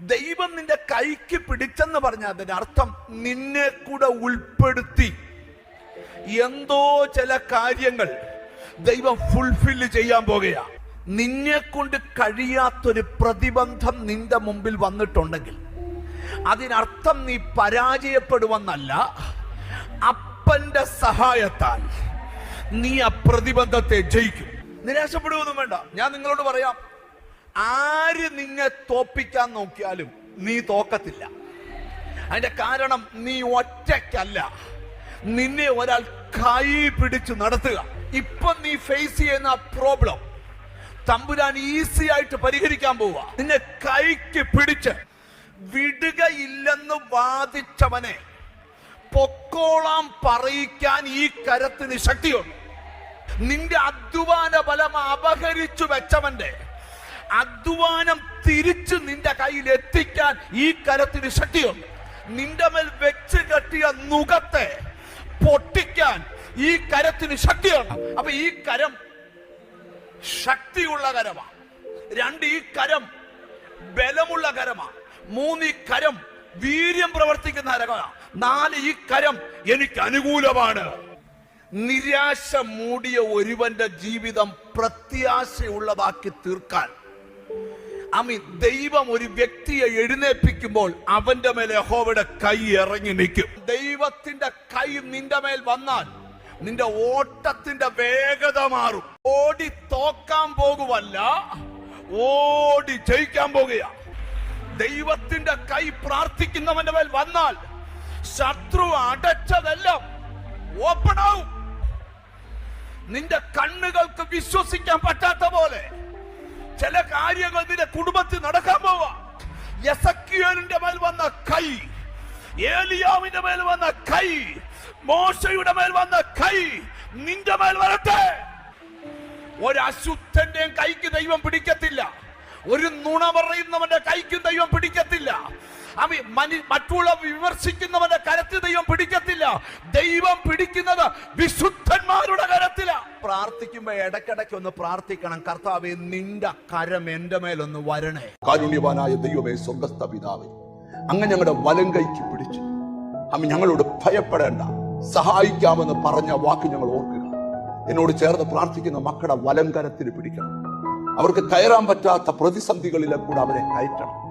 ദൈവം നിന്റെ കൈക്ക് പിടിച്ചെന്ന് പറഞ്ഞ അതിന്റെ അർത്ഥം നിന്നെ കൂടെ ഉൾപ്പെടുത്തി. എന്തോ ചില കാര്യങ്ങൾ ദൈവം ഫുൾഫില്ല് ചെയ്യാൻ പോകുകയാ. നിന്നെ കൊണ്ട് കഴിയാത്തൊരു പ്രതിബന്ധം നിന്റെ മുമ്പിൽ വന്നിട്ടുണ്ടെങ്കിൽ അതിനർത്ഥം നീ പരാജയപ്പെടുവെന്നല്ല അപ്പന്റെ സഹായത്താൽ നീ ആ പ്രതിബന്ധത്തെ ജയിക്കും. നിരാശപ്പെടുവൊന്നും വേണ്ട. ഞാൻ നിങ്ങളോട് പറയാം ആര് നിന്നെ തോപ്പിക്കാൻ നോക്കിയാലും നീ തോക്കത്തില്ല. അതിന്റെ കാരണം നീ ഒറ്റയ്ക്കല്ല. നിന്നെ ഒരാൾ കൈ പിടിച്ച് നടത്തുക. ഇപ്പൊ നീ ഫേസ് ചെയ്യുന്ന പ്രോബ്ലം തമ്പുരാൻ ഈസി ആയിട്ട് പരിഹരിക്കാൻ പോവുക. നിന്നെ കൈക്ക് പിടിച്ച് വിടുകയില്ലെന്ന് വാദിച്ചവനെ പൊക്കോളാം പറയിക്കാൻ ഈ കരത്തിന് ശക്തിയുണ്ട്. നിന്റെ അധ്വാന ബലം അപഹരിച്ചു വെച്ചവന്റെ അധ്വാനം തിരിച്ച് നിന്റെ കയ്യിൽ എത്തിക്കാൻ ഈ കരത്തിന് ശക്തിയുണ്ട്. നിന്റെ മേൽ വെച്ച് കെട്ടിയ നുഖത്തെ പൊട്ടിക്കാൻ ഈ കരത്തിന് ശക്തിയുണ്ട്. അപ്പൊ ഈ കരം ശക്തിയുള്ള കരമാ. രണ്ട് ഈ കരം ബലമുള്ള കരമാണ് മൂന്ന് ഈ കരം വീര്യം പ്രവർത്തിക്കുന്ന കരമാണ് നാല് ഈ കരം എനിക്ക് അനുകൂലമാണ്. നിരാശ മൂടിയ ഒരുവന്റെ ജീവിതം പ്രത്യാശയുള്ളതാക്കി തീർക്കാൻ അമി ദൈവം ഒരു വ്യക്തിയെ എഴുന്നേൽപ്പിക്കുമ്പോൾ അവന്റെ മേൽ യഹോവയുടെ കൈ ഇറങ്ങി നിൽക്കും. ദൈവത്തിന്റെ കൈ നിന്റെ മേൽ വന്നാൽ നിന്റെ ഓട്ടത്തിന്റെ വേഗത മാറും. ഓടി തോക്കാൻ പോകുവല്ല ഓടി ജയിക്കാൻ പോകുക ദൈവത്തിന്റെ കൈ പ്രാർത്ഥിക്കുന്നവന്റെ മേൽ വന്നാൽ ശത്രു അടച്ചതെല്ലാം ഓപ്പൺ ആവും. നിന്റെ കണ്ണുകൾക്ക് വിശ്വസിക്കാൻ പറ്റാത്ത പോലെ ചില കാര്യങ്ങൾ ഏലിയാവിന്റെ മേൽ വന്ന കൈ മോശയുടെ മേൽ വന്ന കൈ നിന്റെ മേൽ വരട്ടെ. ഒരു അശുദ്ധന്റെയും കൈക്ക് ദൈവം പിടിക്കത്തില്ല. ഒരു നുണ പറയുന്നവന്റെ കൈക്ക് ദൈവം പിടിക്കത്തില്ല. മറ്റുള്ള വിമർശിക്കുന്നവന്റെ കരത്തിൽ ദൈവം പിടിക്കത്തില്ല. ദൈവം പിടിക്കുന്നത് വിശുദ്ധന്മാരുടെ കരത്തില. പ്രാർത്ഥിക്കുമ്പോ ഇടയ്ക്കിടയ്ക്ക് ഒന്ന് പ്രാർത്ഥിക്കണം. കർത്താവെ നിന്റെ കരം എന്റെ മേലൊന്ന് വരണേ. കാരുണ്യവാനായ ദൈവമേ സ്വർഗസ്ഥ പിതാവേ അങ്ങ് ഞങ്ങളുടെ വലം കൈക്ക് പിടിച്ചു. അമ്മ ഞങ്ങളോട് ഭയപ്പെടേണ്ട. സഹായിക്കാമെന്ന് പറഞ്ഞ വാക്ക് ഞങ്ങൾ ഓർക്കുക. എന്നോട് ചേർന്ന് പ്രാർത്ഥിക്കുന്ന മക്കളുടെ വലം കരത്തിന് പിടിക്കണം. അവർക്ക് കയറാൻ പറ്റാത്ത പ്രതിസന്ധികളിലെ കൂടെ അവരെ കയറ്റണം.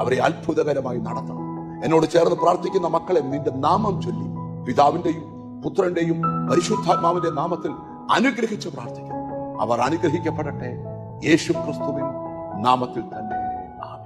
അവരെ അത്ഭുതകരമായി നടത്തണം. എന്നോട് ചേർന്ന് പ്രാർത്ഥിക്കുന്ന മക്കളെ നിന്റെ നാമം ചൊല്ലി പിതാവിന്റെയും പുത്രന്റെയും പരിശുദ്ധാത്മാവിന്റെ നാമത്തിൽ അനുഗ്രഹിച്ച് പ്രാർത്ഥിക്കണം. അവർ അനുഗ്രഹിക്കപ്പെടട്ടെ. യേശു ക്രിസ്തുവിൻ നാമത്തിൽ തന്നെ.